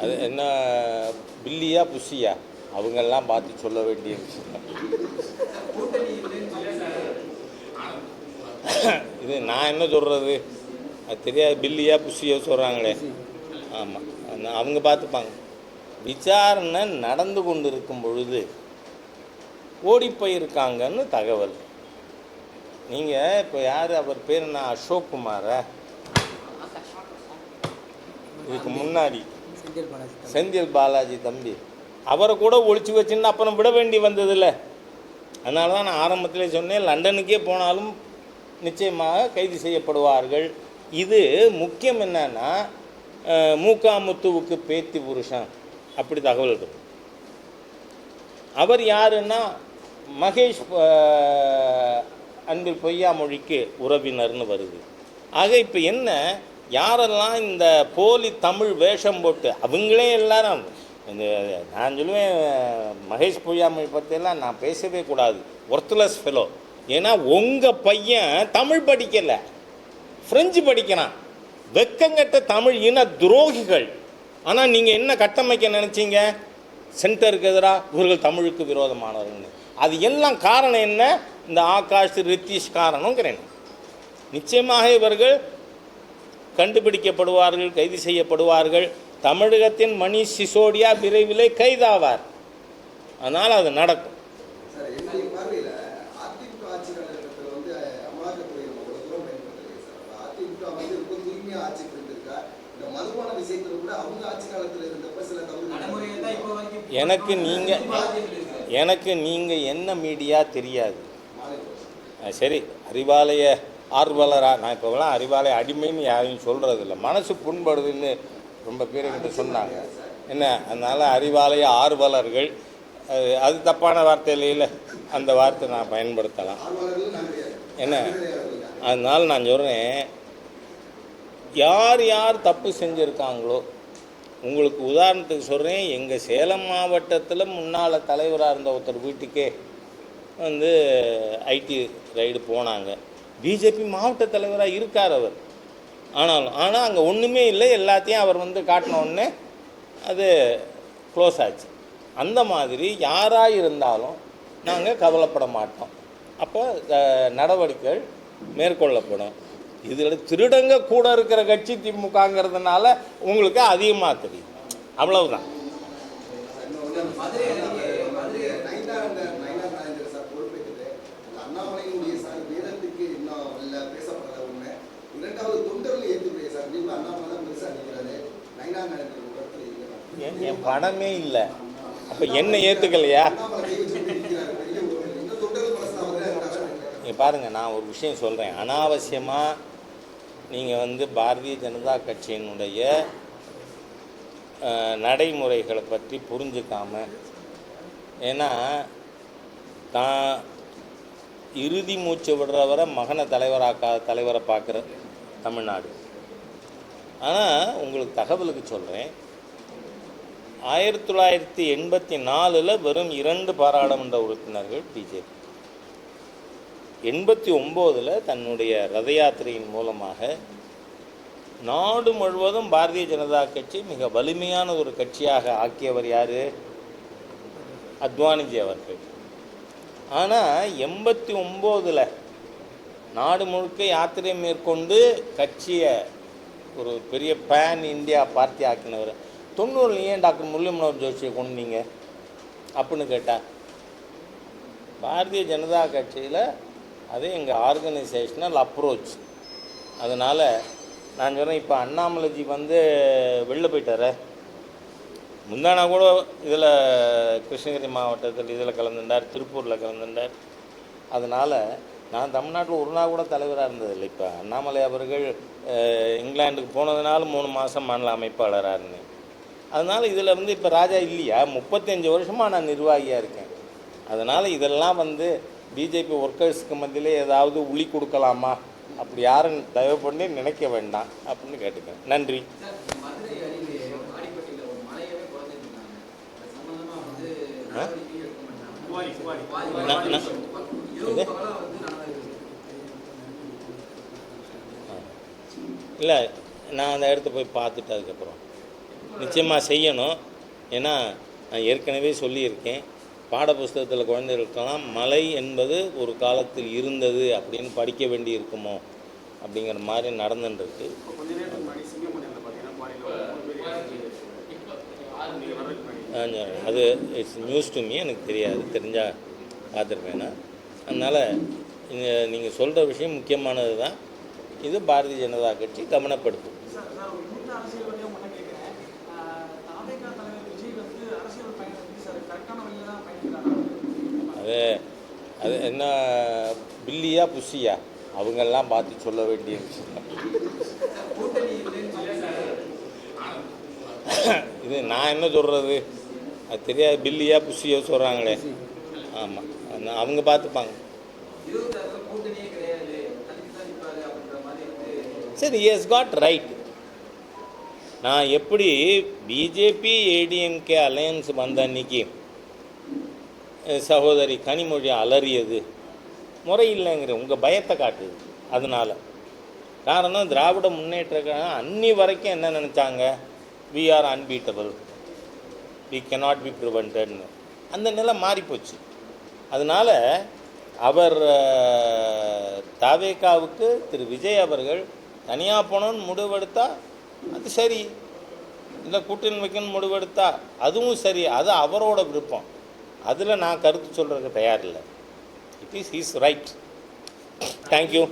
அது என்ன பில்லியா புஷியா? அவங்கெல்லாம் பார்த்து சொல்ல வேண்டிய விஷயம். இது நான் என்ன சொல்கிறது அது தெரியாது பில்லியா புஷியா சொல்கிறாங்களே ஆமாம் அவங்க பார்த்துப்பாங்க. விசாரணை நடந்து கொண்டு இருக்கும் பொழுது ஓடி போயிருக்காங்கன்னு தகவல். நீங்கள் இப்போ யார்? அவர் பேர் என்ன? அசோக் குமாரா? இதுக்கு முன்னாடி. செந்தில் பாலாஜி தம்பி. அவரை கூட ஒழிச்சு வச்சுன்னு அப்புறம் விட வேண்டி வந்ததில்ல. அதனால தான் நான் ஆரம்பத்திலே சொன்னேன் லண்டனுக்கே போனாலும் நிச்சயமாக கைது செய்யப்படுவார்கள். இது முக்கியம் என்னன்னா மூக்காமுத்துவுக்கு பேத்தி புருஷன். அப்படி தகவல் இருக்கு. அவர் யாருன்னா மகேஷ் அன்பில் பொய்யாமொழிக்கு உறவினர்னு வருது. ஆக இப்போ என்ன யாரெல்லாம் இந்த போலி தமிழ் வேஷம் போட்டு அவங்களே எல்லாரும் இந்த நான் சொல்லுவேன் மகேஷ் பொய்யாமை பற்றியெல்லாம் நான் பேசவே கூடாது. ஒர்த்லெஸ் ஃபெலோ ஏன்னா உங்கள் பையன் தமிழ் படிக்கலை. ஃப்ரெஞ்சு படிக்கிறான். வெக்கங்கட்ட தமிழ் இன துரோகிகள். ஆனால் நீங்கள் என்ன கட்டமைக்க நினச்சீங்க? சென்டருக்கு எதிராக இவர்கள் தமிழுக்கு விரோதமானவர்கள் அது எல்லாம் காரணம் என்ன? இந்த ஆகாஷ் ரித்தீஷ் காரணங்கிறேன் நிச்சயமாக இவர்கள் கண்டுபிடிக்கப்படுவார்கள் கைது செய்யப்படுவார்கள். தமிழகத்தின் மணி சிசோடியா விரைவிலே கைதாவார். அதனால் அது நடக்கும். எனக்கு நீங்கள் எனக்கு நீங்கள் என்ன மீடியா தெரியாது. சரி அறிவாலய ஆர்வலராக நான் இப்போலாம் அறிவாலை அடிமைன்னு யாரையும் சொல்கிறது இல்லை மனசு புண்படுதுன்னு ரொம்ப பேர் என்கிட்ட சொன்னாங்க. என்ன? அதனால் அறிவாலய ஆர்வலர்கள் அது அது தப்பான வார்த்தை இல்லை. அந்த வார்த்தை நான் பயன்படுத்தலாம். என்ன? அதனால் நான் சொல்கிறேன் யார் யார் தப்பு செஞ்சுருக்காங்களோ உங்களுக்கு உதாரணத்துக்கு சொல்கிறேன் எங்கள் சேலம் மாவட்டத்தில் முன்னால் தலைவராக இருந்த ஒருத்தர் வீட்டுக்கே வந்து ஐடி ரைடு போனாங்க. பிஜேபி மாவட்ட தலைவராக இருக்கார் அவர். ஆனாலும் ஆனால் அங்கே ஒன்றுமே இல்லை. எல்லாத்தையும் அவர் வந்து காட்டின உடனே அது க்ளோஸ் ஆச்சு. அந்த மாதிரி யாராக இருந்தாலும் நாங்கள் கவலைப்பட மாட்டோம். அப்போ நடவடிக்கைகள் மேற்கொள்ளப்படும். இதில் திருடங்க கூட இருக்கிற கட்சி திமுகங்கிறதுனால உங்களுக்கு அதிகமாக தெரியும். அவ்வளவுதான். மதுரை இன்னும் இல்லை உண்மை. இரண்டாவது தொண்டர்கள் ஏற்றுக்கூடிய சார். நீங்களும் அண்ணாமலை பெருசாக நிற்கிறாரு நைனா இடத்துல இருக்கிறார் என் பணமே இல்லை. அப்போ என்ன ஏற்றுக்கலையா இங்க பாருங்கள் நான் ஒரு விஷயம் சொல்கிறேன் அனாவசியமாக நீங்கள் வந்து பாரதிய ஜனதா கட்சியினுடைய நடைமுறைகளை பற்றி புரிஞ்சுக்காம ஏன்னா தான் இறுதி மூச்சு விடுறவரை மகனை தலைவராக்கா தலைவரை பார்க்குற தமிழ்நாடு. ஆனால் உங்களுக்கு தகவலுக்கு சொல்கிறேன் ஆயிரத்தி தொள்ளாயிரத்தி எண்பத்தி நாலில் வெறும் இரண்டு பாராளுமன்ற உறுப்பினர்கள் பிஜேபி எண்பத்தி ஒம்போதில் தன்னுடைய ரத யாத்திரையின் மூலமாக நாடு முழுவதும் பாரதிய ஜனதா கட்சி மிக வலிமையான ஒரு கட்சியாக ஆக்கியவர் யார்? அத்வானிஜி அவர்கள். ஆனால் எண்பத்தி ஒம்போதில் நாடு முழுக்க யாத்திரை மேற்கொண்டு கட்சியை ஒரு பெரிய பேன் இந்தியா பார்ட்டி ஆக்கினவர். தொண்ணூறில் ஏன் டாக்டர் முரளி மனோகர் ஜோஷியை கொண்டீங்க அப்படின்னு கேட்டால் பாரதிய ஜனதா கட்சியில் அது எங்கள் ஆர்கனைசேஷனல் அப்ரோச் அதனால் நான் சொன்னேன் இப்போ அண்ணாமலைஜி வந்து வெளில போயிட்டாரே. முந்தானா கூட இதில் கிருஷ்ணகிரி மாவட்டத்தில் இதில் கலந்துட்டார் திருப்பூரில் கலந்துட்டார் அதனால் நான் தமிழ்நாட்டில் ஒரு நாள் கூட தலைவராக இருந்ததில்லை. இப்போ அண்ணாமலை அவர்கள் இங்கிலாந்துக்கு போனதுனால மூணு மாதம் மாநில அமைப்பாளராக இருந்தேன். அதனால் இதில் வந்து இப்போ ராஜா இல்லையா? முப்பத்தஞ்சு வருஷமாக நான் நிர்வாகியாக இருக்கேன். அதனால் இதெல்லாம் வந்து பிஜேபி ஒர்க்கர்ஸ்க்கு மத்தியிலே ஏதாவது உளி கொடுக்கலாமா? அப்படி யாரும் தயவு பண்ணி நினைக்க வேண்டாம் அப்படின்னு கேட்டுக்கேன் நன்றி. இல்லை நான் அந்த இடத்த போய் பார்த்துட்டு அதுக்கப்புறம். நிச்சயமாக செய்யணும். ஏன்னா நான் ஏற்கனவே சொல்லியிருக்கேன். பாடப்புஸ்தகத்தில் குழந்தைகளுக்கெல்லாம் மலை என்பது ஒரு காலத்தில் இருந்தது அப்படின்னு படிக்க வேண்டி இருக்குமோ அப்படிங்கிற மாதிரி நடந்துட்டுருக்கு. அது இட்ஸ் நியூஸ் டு மீ எனக்கு தெரியாது. தெரிஞ்சால் பார்த்துருப்பேனா அதனால் நீங்கள் சொல்கிற விஷயம் முக்கியமானது தான் இது பாரதிய ஜனதா கட்சி கவனப்படுத்தும். அது அது என்ன பில்லியா புஷியா? அவங்கெல்லாம் பார்த்து சொல்ல வேண்டிய விஷயம். இது நான் என்ன சொல்கிறது அது தெரியாது பில்லியா புஷியோ சொல்கிறாங்களே ஆமாம் அவங்க பார்த்துப்பாங்க சரி எஸ் காட் ரைட் நான் எப்படி பிஜேபி ஏடிஎம்கே அலையன்ஸ் வந்த அன்னைக்கு சகோதரி கனிமொழி அலறியது. முறையில்லைங்கிற உங்கள் பயத்தை காட்டுது. அதனால. காரணம் திராவிட முன்னேற்ற அன்னி வரைக்கும் என்ன நினச்சாங்க? We are unbeatable we cannot be ப்ரிவென்டட்னு அந்த நிலை மாறிப்போச்சு. அதனால் அவர் தாவேக்காவுக்கு தாவேகாவுக்கு திரு விஜய் அவர்கள் தனியாக போகணும்னு முடிவெடுத்தா அது சரி. இல்லை கூட்டணி வைக்கணும்னு முடிவெடுத்தா அதுவும் சரி. அது அவரோட விருப்பம். அதில் நான் கருத்து சொல்கிறதுக்கு தயாரில்லை it is his right thank you